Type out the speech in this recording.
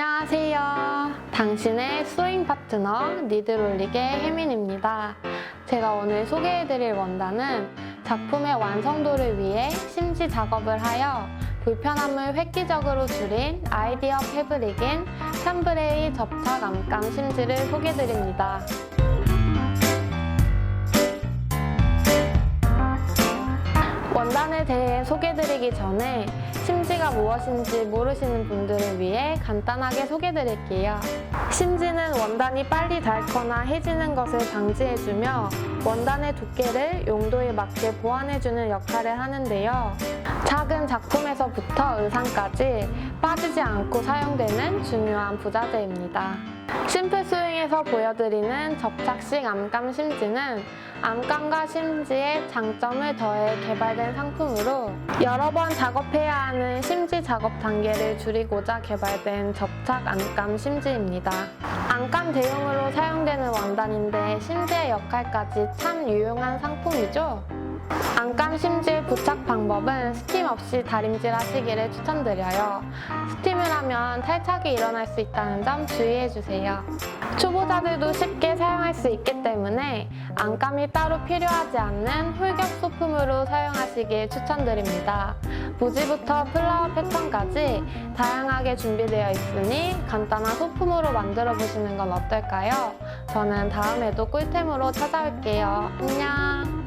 안녕하세요. 당신의 소잉 파트너 니드롤릭의 혜민입니다. 제가 오늘 소개해드릴 원단은 작품의 완성도를 위해 심지 작업을 하여 불편함을 획기적으로 줄인 아이디어 패브릭인 샴브레이 접착 암감 심지를 소개드립니다. 원단에 대해 소개드리기 전에 심지가 무엇인지 모르시는 분들을 위해 간단하게 소개드릴게요. 심지는 원단이 빨리 닳거나 해지는 것을 방지해주며 원단의 두께를 용도에 맞게 보완해주는 역할을 하는데요. 작은 작품에서부터 의상까지 빠지지 않고 사용되는 중요한 부자재입니다. 심플 스윙에서 보여드리는 접착식 암감 심지는 암감과 심지의 장점을 더해 개발된 상품으로 여러 번 작업해야 하는 심지 작업 단계를 줄이고자 개발된 접착 암감 심지입니다. 암감 대용으로 사용되는 원단인데 심지의 역할까지 참 유용한 상품이죠? 안감 심질 부착 방법은 스팀 없이 다림질 하시기를 추천드려요. 스팀을 하면 탈착이 일어날 수 있다는 점 주의해주세요. 초보자들도 쉽게 사용할 수 있기 때문에 안감이 따로 필요하지 않는 홀격 소품으로 사용하시길 추천드립니다. 무지부터 플라워 패턴까지 다양하게 준비되어 있으니 간단한 소품으로 만들어 보시는 건 어떨까요? 저는 다음에도 꿀템으로 찾아올게요. 안녕!